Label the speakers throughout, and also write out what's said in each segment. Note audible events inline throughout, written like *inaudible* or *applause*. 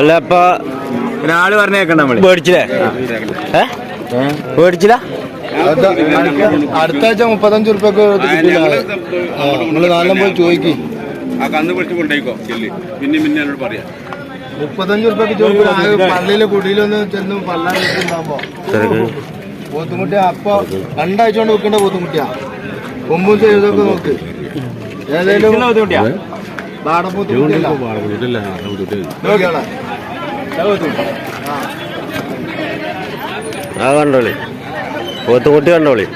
Speaker 1: അല്ല അപ്പൊ
Speaker 2: ആള് പറഞ്ഞേക്കണ്ട നമ്മള്
Speaker 1: മേടിച്ചില്ലേ
Speaker 3: മേടിച്ചില്ല അടുത്ത ആഴ്ച മുപ്പത്തഞ്ച് ഉറുപ്പൊക്കെ നമ്മള് നാലെണ്ണം പോയി ചോദിക്കും ആ മുപ്പത്തഞ്ച് ഉറുപ്പൊക്കെ പള്ളിയിലെ കുടിയിലൊന്ന് ചെന്ന്
Speaker 1: പള്ളാണ്ടാവുമ്പോ
Speaker 3: അപ്പൊ രണ്ടാഴ്ച കൊണ്ട് വെക്കേണ്ട പോത്തുമുട്ടിയാ കൊമ്പും ചെയ്തൊക്കെ
Speaker 1: നോക്ക് ഏതെങ്കിലും దేవుడి കണ്ടോളി പോത്ത് കുട്ടി കണ്ടോളി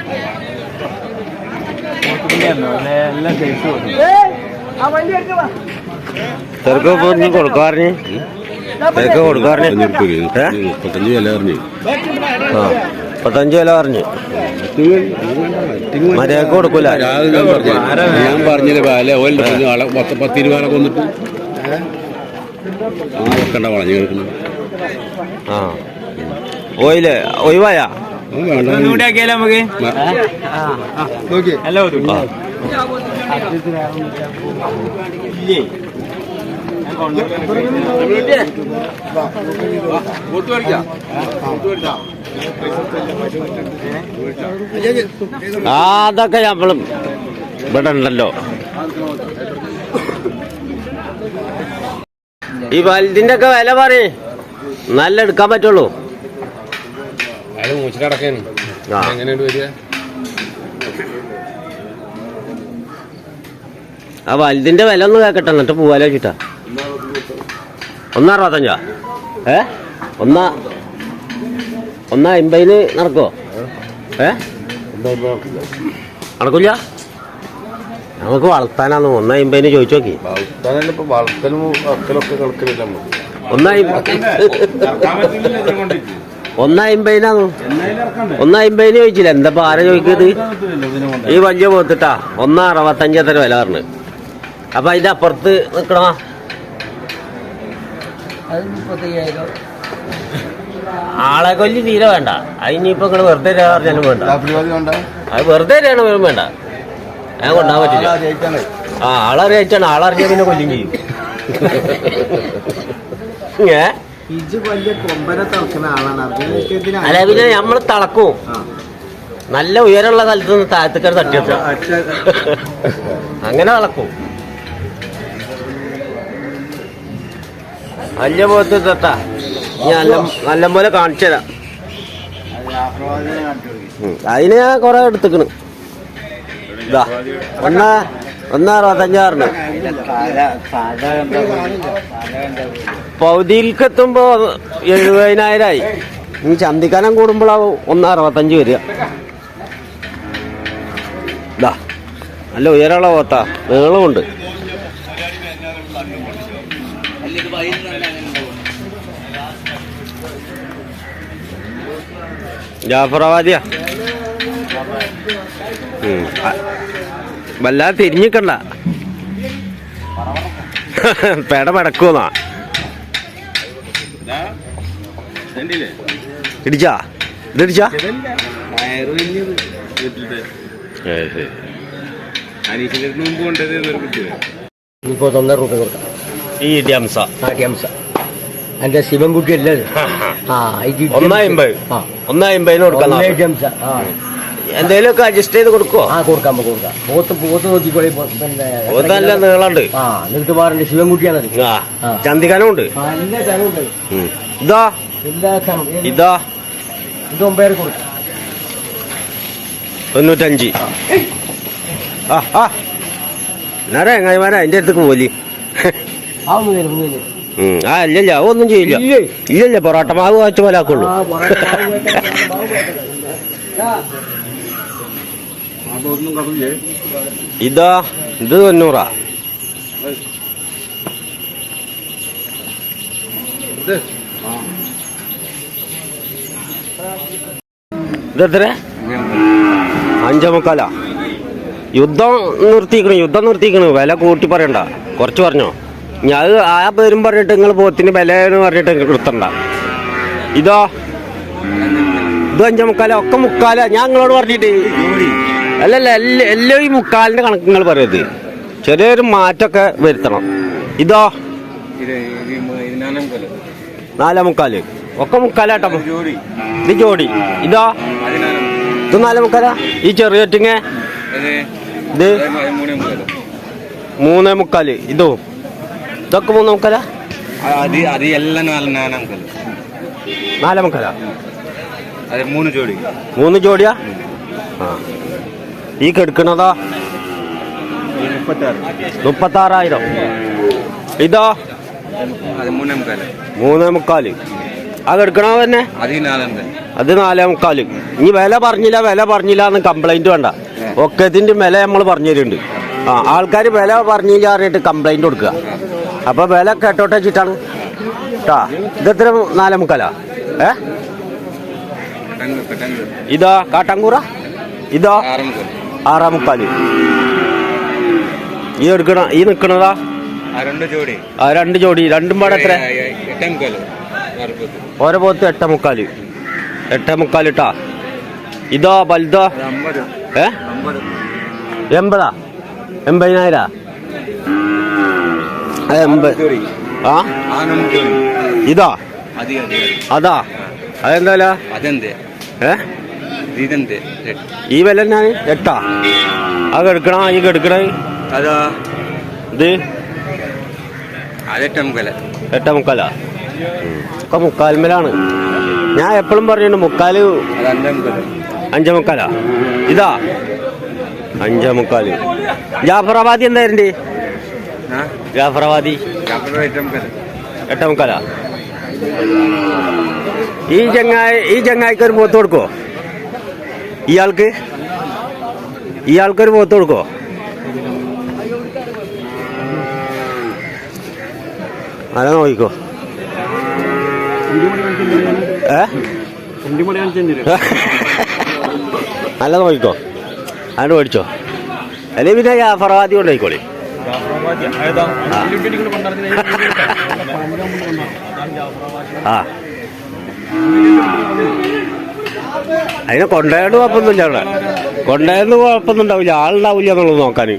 Speaker 1: തിരക്ക് പോത്തിന് തിരക്ക്
Speaker 2: കൊടുക്കാറിന് മുപ്പത്തഞ്ച് വില പറഞ്ഞു
Speaker 1: ആ മുപ്പത്തഞ്ച് വില പറഞ്ഞു മര്യാദക്ക്
Speaker 2: കൊടുക്കൂല ഞാൻ പറഞ്ഞില്ല ബാലെ ഓലിന്റെ പറഞ്ഞു ആളെ പത്ത് പത്തിരുപാല കൊന്നിട്ട് ആ വെക്കണ്ട
Speaker 1: പറഞ്ഞു കേൾക്കുന്നത് ആ ഓയില് ഒഴിവായാ നമുക്ക് കൊണ്ടുപോയി അതൊക്കെ നമ്മളും ഇവിടെ ഉണ്ടല്ലോ ഈ വലുതിന്റെ ഒക്കെ വില പറ നല്ല എടുക്കാൻ പറ്റുള്ളൂ ആ വലുതിന്റെ വില ഒന്ന് കേക്കട്ടെ എന്നിട്ട് പോവാലോ ചിട്ടാ ഒന്നറുപത്തഞ്ചാ ഏ ഒന്നാ ഒന്നാ എൺപതിന് നടക്കോ ഏ നടക്കില്ല നമുക്ക് വളർത്താനാണ് ഒന്നാ
Speaker 3: എൺപതിന് ചോദിച്ചു നോക്കി
Speaker 1: ഒന്നാ ഒന്നാ എൺപതിനാണോ ഒന്നാ എൺപതിന് ചോദിച്ചില്ല എന്താ ആരെ ചോദിക്കുന്നത് ഈ വലിയ പോത്തിട്ടാ ഒന്നാ അറുപത്തഞ്ചത്ര വില പറഞ്ഞു അപ്പൊ അതിന്റെ അപ്പുറത്ത് നിക്കണോ അത് മുപ്പത്തയ്യായിരം ആളെ കൊല്ലി തീരെ വേണ്ട അതിനിപ്പോ നിങ്ങള് വെറുതെ പറഞ്ഞാലും വേണ്ട അത് വെറുതെ തരാണ് വേണ്ട ഞാൻ
Speaker 3: കൊണ്ടാ പറ്റില്ല ആ ആളറിയാണ് ആളറിഞ്ഞ പിന്നെ കൊല്ലും ചെയ്യും
Speaker 1: അല്ല പിന്നെ നമ്മള് തളക്കും നല്ല ഉയരമുള്ള സ്ഥലത്ത് നിന്ന് താഴത്തേക്കാണ് തട്ടി വെച്ച അങ്ങനെ തളക്കും അല്ല പോത്ത് തട്ടാ നല്ല നല്ലപോലെ കാണിച്ചു തരാം അതിന് ഞാൻ കുറെ എടുത്തുക്കണ് ഇതാ ഒന്ന് ഒന്ന് അറുപത്തഞ്ചാറിന് പൗതിയിൽക്ക് എത്തുമ്പോ എഴുപതിനായിരമായി ഇനി ചന്തിക്കാനം കൂടുമ്പോഴാവും ഒന്ന് അറുപത്തഞ്ച് വരിക നല്ല ഉയരമുള്ള പോത്താ നീളമുണ്ട് ജാഫറാബാദിയാ വല്ലാതെ hmm. ah. തിരിഞ്ഞിക്കണ്ട *laughs* പേട പടക്കൂന്നാ ഇടിച്ചാ ഇതിടിച്ചാ ഇപ്പോൾ തൊണ്ണൂറ് രൂപ കൊടുക്കാം ഈ ഡ്യാംസ ആ ഡ്യാംസ എന്റെ ശിവൻകുട്ടി അല്ലേ ആ ഒന്നായിമ്പത് ഒന്നായിമ്പതിന് എന്തെങ്കിലുമൊക്കെ അഡ്ജസ്റ്റ് ചെയ്ത് കൊടുക്കോ ആ കൊടുക്കാം കൊടുക്കാം പോത്ത് പോത്ത് നോക്കിക്കോളി പിന്നെ നല്ല ആ എന്നിട്ട് ശിവൻകുട്ടിയാണത് ചന്തിക്കാനും ഇതാ ഇതാ ഇത് തൊണ്ണൂറ്റഞ്ച് ആ ആ എന്നാ എങ്ങനെ അതിന്റെ അടുത്തേക്ക് പോലെ ആ ആ ഇല്ലല്ല ഒന്നും ചെയ്യില്ല ഇല്ലല്ല പൊറോട്ട മാവ് കാച്ചു പോലാക്കുള്ളു ഇതാ ഇത് തൊണ്ണൂറാ ഇതെത്ര അഞ്ചേ യുദ്ധം നിർത്തിക്കണു യുദ്ധം നിർത്തിക്കണു വില കൂട്ടി പറയണ്ട കുറച്ച് പറഞ്ഞോ ഞാൻ ആ പേരും പറഞ്ഞിട്ട് നിങ്ങൾ പോത്തിന് ബലേന്ന് പറഞ്ഞിട്ട് കൊടുത്തണ്ട ഇതോ ഇത് അഞ്ചേ മുക്കാലോ ഒക്കെ മുക്കാല ഞാൻ നിങ്ങളോട് പറഞ്ഞിട്ട് അല്ലല്ല എല്ലാ എല്ലാ ഈ മുക്കാലിന്റെ കണക്ക് നിങ്ങൾ പറയരുത് ചെറിയൊരു മാറ്റമൊക്കെ വരുത്തണം ഇതോ നാലാം മുക്കാല് ഒക്കെ മുക്കാലാട്ടോ ഇത് ജോഡി ഇതോ ഇത് നാലാം മുക്കാലാ ഈ ചെറിയ ഇത് മൂന്നേ മുക്കാല് ഇതോ തൊക്ക്
Speaker 4: മൂന്ന് മുക്കല അത് അത് എല്ലാം നാല്
Speaker 1: നാലാമക്കല നാലാമക്കല അതെ മൂന്ന് ജോഡി മൂന്ന് ജോഡിയാ ആ ഈ കെടുക്കണതോ മുപ്പത്താറായിരം ഇതോ മൂന്നേ മുക്കാല് അത് എടുക്കണോ തന്നെ അത് നാലേ മുക്കാല് ഇനി വില പറഞ്ഞില്ല വില പറഞ്ഞില്ല എന്ന് കംപ്ലൈന്റ് വേണ്ട ഒക്കത്തിന്റെ വില നമ്മൾ പറഞ്ഞു തരുന്നുണ്ട് ആ ആൾക്കാർ വില പറഞ്ഞില്ല പറഞ്ഞിട്ട് കംപ്ലൈന്റ് കൊടുക്കുക അപ്പോൾ വില കേട്ടോട്ടെ വെച്ചിട്ടാണ് കേട്ടോ എത്ര നാലേ മുക്കാലോ ഏ ഇതാ കാട്ടാങ്കൂറ ഇതാ ആറാം മുക്കാല് ഈ എടുക്കണ ഈ നിൽക്കണതാ ആ രണ്ട് ജോഡി രണ്ടും പാടെ എത്ര ഓരോ പോത്ത് എട്ടേ മുക്കാല് എട്ടേ മുക്കാല് ഇട്ടാ ഇതാ വലുതാ ഏ എൺപതാ എൺപതിനായിരാ അത് എൺപത്
Speaker 4: ആ ഇതാ അതാ അതെന്താ
Speaker 1: ഏ ഈ വില ഞാൻ എട്ടാ അത് കെടുക്കണ ഈ
Speaker 4: കെടുക്കണ അതാ
Speaker 1: ഇത് എട്ട മുക്കാലാ ഒക്കെ മുക്കാൽമേലാണ് ഞാൻ എപ്പോഴും
Speaker 4: പറഞ്ഞിട്ടുണ്ട് മുക്കാല്
Speaker 1: അഞ്ചേ മുക്കാലാ ഇതാ അഞ്ചേ മുക്കാല് ജാഫറാബാദി എന്തായിരുന്നു ജാഫറാബാദി എട്ടമുക്കല ഈ ചങ്ങായി ഈ ചങ്ങായിക്ക് ഒരു പോത്ത് കൊടുക്കോ ഇയാൾക്ക് ഇയാൾക്കൊരു മുഖത്ത് കൊടുക്കോ ആരാ നോക്കിക്കോ ഏ നോക്കിക്കോ അതിന് മേടിച്ചോ അല്ലെങ്കിൽ പിന്നെ ഫറവാദി കൊണ്ടായിക്കോളി ആ അതിനെ കൊണ്ടുപോയത് കുഴപ്പമൊന്നുമില്ല അവിടെ കൊണ്ടുപോയത് കുഴപ്പമൊന്നും ഉണ്ടാവില്ല ആളുണ്ടാവില്ല എന്നുള്ളത് നോക്കാൻ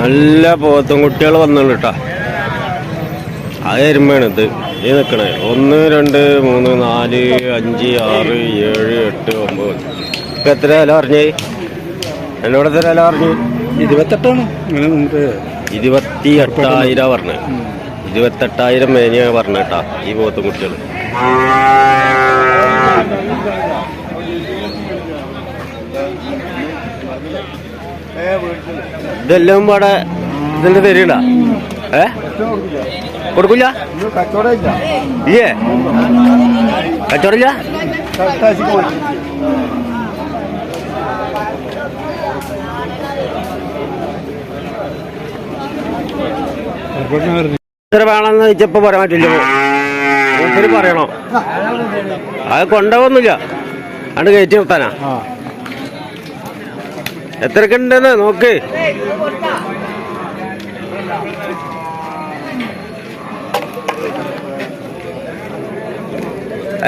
Speaker 1: നല്ല പോത്തും കുട്ടികൾ വന്നുള്ളൂ കേട്ടോ അത് വരുമ്പോണിത് ഈ നിൽക്കണേ ഒന്ന് രണ്ട് മൂന്ന് നാല് അഞ്ച് ആറ് ഏഴ് എട്ട് ഒമ്പത് ഇപ്പം എത്ര വില പറഞ്ഞേ എന്നോട് എത്ര വില പറഞ്ഞു ഇരുപത്തെട്ടാണ് ഇരുപത്തി എട്ടായിരം പറഞ്ഞു ഇരുപത്തെട്ടായിരം മേനിയാണ് പറഞ്ഞു കേട്ടാ ഈ പോത്തും കുട്ടികൾ ഇതെല്ലാം ഇവിടെ ഇതിൻ്റെ തരീടാ ഏ
Speaker 4: കൊടുക്കില്ല ഇല്ലേ കച്ചവടമില്ല
Speaker 1: ഇത്ര വേണമെന്ന് വെച്ചപ്പോ പറയാൻ പറ്റില്ല പറയണോ അത് കൊണ്ടുപോകുന്നില്ല അണ്ട് കയറ്റി നിർത്താനാ എത്രക്കുണ്ടെന്ന് നോക്ക്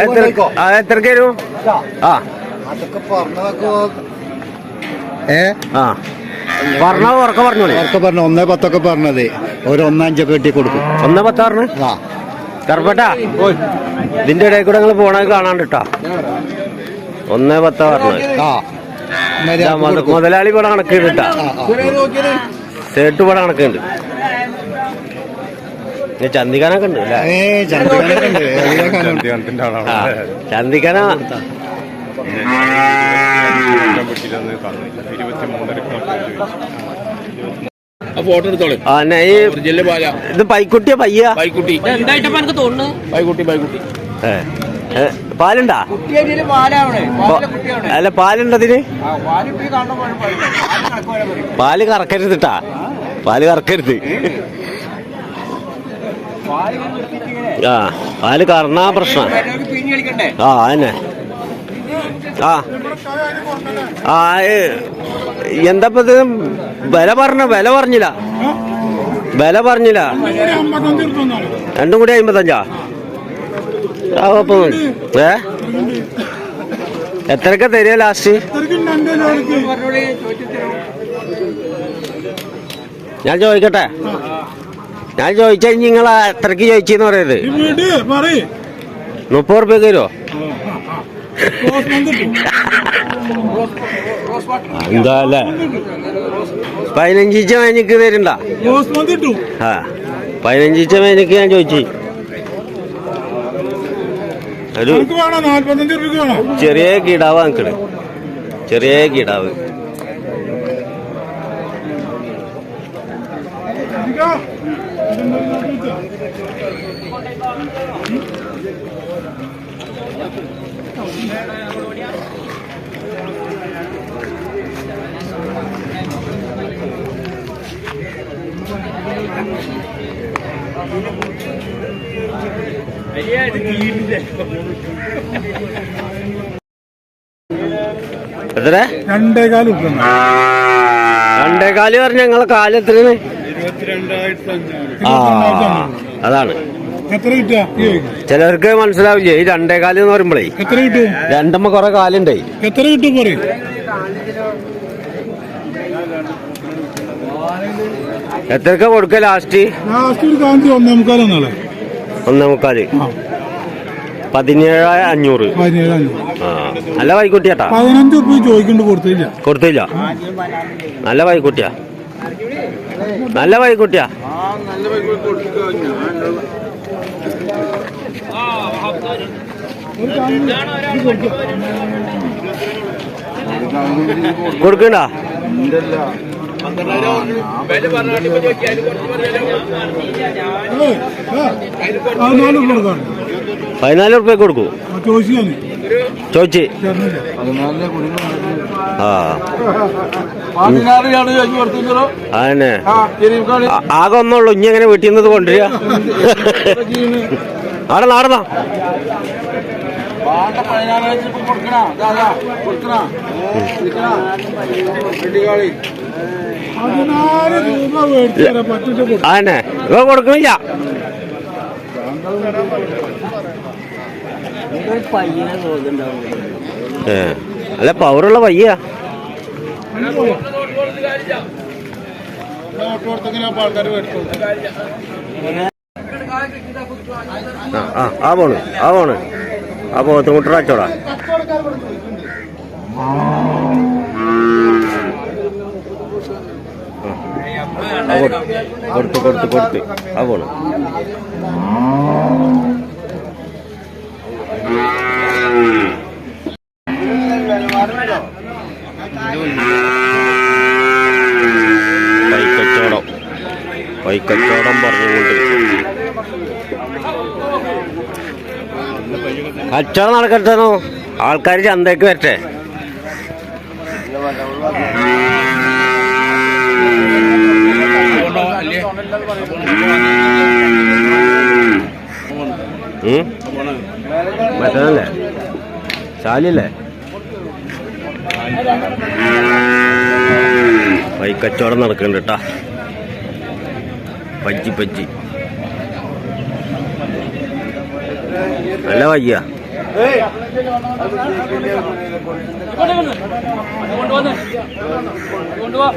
Speaker 1: എത്രക്ക് വരും ആ ഏ ആ പറഞ്ഞു
Speaker 4: ഒന്നേ പത്തൊക്കെ പറഞ്ഞത് ഒരു ഒന്നഞ്ചൊക്കെ കിട്ടി
Speaker 1: കൊടുക്കും ഒന്നേ പത്ത് പറഞ്ഞു കറപ്പട്ടാ ഇതിന്റെ ഇടയിൽ കൂടെ നിങ്ങൾ പോണത് കാണാണ്ടിട്ടാ ഒന്നേ പത്താ പറഞ്ഞത് മുതലാളി ഇവിടെ കണക്കിട്ടാ കേട്ടാ സേട്ട് ഇവിടെ കണക്കുണ്ട് പിന്നെ ചന്ദിക്കാനൊക്കെ ചന്ദിക്കാന ഈ ഇത്
Speaker 4: പൈക്കുട്ടിയാ പയ്യ പൈക്കുട്ടി തോന്നുന്നു പൈക്കുട്ടി പൈക്കുട്ടി പാലുണ്ടാ
Speaker 1: അല്ല പാലുണ്ടതിന് പാല് കറക്കരുത് ഇട്ടാ പാല് കറക്കരുത് ആ അതിൽ കറന്നാ
Speaker 4: പ്രശ്നം ആ അതന്നെ
Speaker 1: ആ ആ എന്താ ഇത് വില പറഞ്ഞ വില പറഞ്ഞില്ല വില പറഞ്ഞില്ല രണ്ടും കൂടി അമ്പത്തഞ്ചാ ഏ എത്രക്ക തരിക ലാസ്റ്റ് ഞാൻ ചോദിക്കട്ടെ ഞാൻ ചോദിച്ചാൽ നിങ്ങൾ അത്രക്ക്
Speaker 4: ചോദിച്ചെന്ന് പറയരുത്
Speaker 1: മുപ്പത് റുപ്യ തരുമോ എന്താ അല്ലേ പതിനഞ്ചിച്ച
Speaker 4: മേനക്ക് തരണ്ട
Speaker 1: ആ പതിനഞ്ചിച്ച മേനക്ക് ഞാൻ ചോദിച്ചു
Speaker 4: ഒരു ചെറിയ കിടാവ്
Speaker 1: ചെറിയ കിടാവ് അയ്യാ ഇത് പറഞ്ഞ ഞങ്ങളെ കാലത്തിന് അതാണ് ചിലർക്ക് മനസ്സിലാവില്ലേ ഈ
Speaker 4: രണ്ടേ കാലം എന്ന് പറയുമ്പോഴേ
Speaker 1: എത്ര കിട്ടും രണ്ടമ്മ
Speaker 4: കൊറേ കാലുണ്ടായി എത്ര കിട്ടും പറയും
Speaker 1: എത്രക്ക കൊടുക്ക ലാസ്റ്റ് ഒന്നേ മുക്കാല് പതിനേഴ് അഞ്ഞൂറ് നല്ല വൈകുട്ടിയാട്ടാ
Speaker 4: പതിനഞ്ച്
Speaker 1: കൊടുത്തില്ല കൊടുത്തില്ല നല്ല വൈകുട്ടിയാ നല്ല വൈകുട്ടിയാ കൊടുക്കണ്ട പതിനാല് റുപ്യ കൊടുക്കൂ ചോദിച്ച്
Speaker 4: ആ അതന്നെ
Speaker 1: ആകെ ഒന്നുള്ളൂ ഇനി എങ്ങനെ വീട്ടിൽ നിന്നത് കൊണ്ടുവരിക ആടന്നാ ആടന്നാ അതന്നെ ഇവ കൊടുക്കണില്ല അല്ല പവറുള്ള പയ്യാ ആ ആ പോണ് ആ പോണ് ആ പോത്ത് മുട്ടറാച്ചോടാ കൊടുത്ത് കൊടുത്ത് കൊടുത്ത് ആ പോണ് കൈക്കച്ചവടം കൈക്കച്ചവടം പറഞ്ഞുകൊണ്ട് കച്ചവടം നടക്കട്ടെന്നോ ആൾക്കാർ ചന്തയ്ക്ക് വരട്ടെ ഉം പറ്റണല്ലേ ചാലില്ലേ വൈക്കച്ചവടം നടക്കുന്നുണ്ട് കേട്ടാ പജ്ജി പജ്ജി നല്ല വയ്യ കൊണ്ടുവന്ന് കൊണ്ടുപോവാ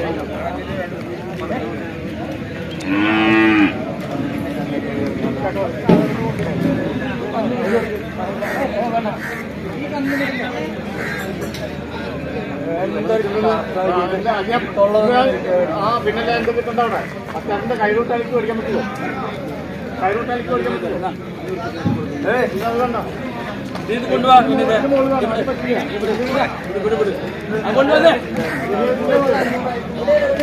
Speaker 1: ആ പിന്നെ ഞാൻ എന്തൊക്കെ ഉണ്ടവിടെ അപ്പം എന്താ കൈറൂട്ടാലിക്ക് മേടിക്കാൻ പറ്റുമോ കൈറൂട്ടാലിക്ക് മേടിക്കാൻ പറ്റുമോ ഏ നിങ്ങൾ കണ്ടോ ഇത് കൊണ്ടുവാ പിന്നെ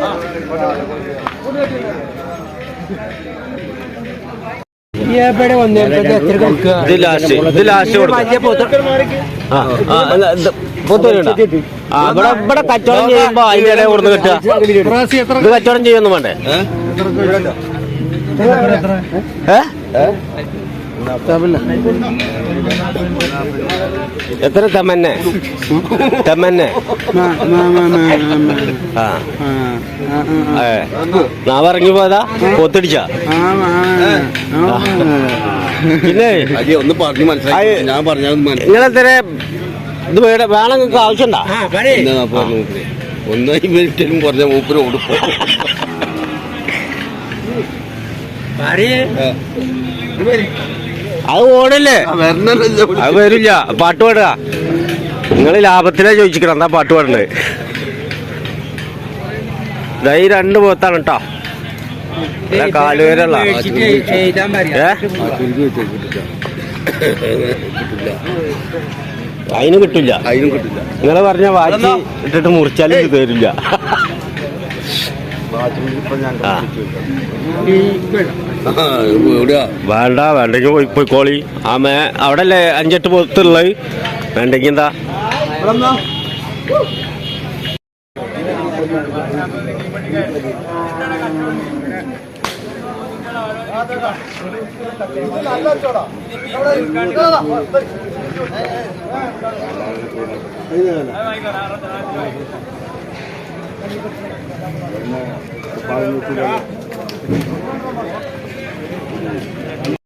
Speaker 1: ആ എവിടെ വന്നു എത്ര കൊടുക്കുക ലാസ്റ്റ് ഇത് ലാസ്റ്റ് കൊടുക്കും ആ ഇവിടെ ഇവിടെ കച്ചവടം ചെയ്യുമ്പോ അതിന്റെ ഇടയിൽ കൊടുത്ത് കിട്ടുക ഇത് കച്ചവടം ചെയ്യൊന്നും വേണ്ടേ ഏ എത്ര തമന്നെ തമന്നെ നാവറങ്ങി പോയതാ കൊത്തിടിച്ച പിന്നെ
Speaker 4: ഒന്ന് പറഞ്ഞു മനസ്സിലായി ഞാൻ
Speaker 1: പറഞ്ഞ നിങ്ങളെത്ര ഇത് വേണ വേണമെങ്കിൽ
Speaker 4: ആവശ്യമുണ്ടാ ഒന്നായി മിനിറ്റിലും കുറഞ്ഞ മൂപ്പര് കൊടുക്കും പറയേ അത് ഓടല്ലേ
Speaker 1: അത് വരില്ല പാട്ട് പാടുക നിങ്ങൾ ലാഭത്തിലേ ചോദിച്ചിക്കണം എന്താ പാട്ട് പാടണ്ടേ ഇതായി രണ്ട് പോത്താണ് കേട്ടോ കാലുവേരല്ല അതിന് കിട്ടില്ല അതിന് കിട്ടില്ല നിങ്ങളെ പറഞ്ഞ വാച്ച് ഇട്ടിട്ട് മുറിച്ചാലും തരില്ല വേണ്ട വേണ്ടെങ്കിൽ പോയി പോയിക്കോളി ആമ അവിടെ അല്ലേ അഞ്ചെട്ട് പോത്തുള്ളത് വേണ്ടെങ്കി എന്താ ഇത് বাড়ি উঠে যাবে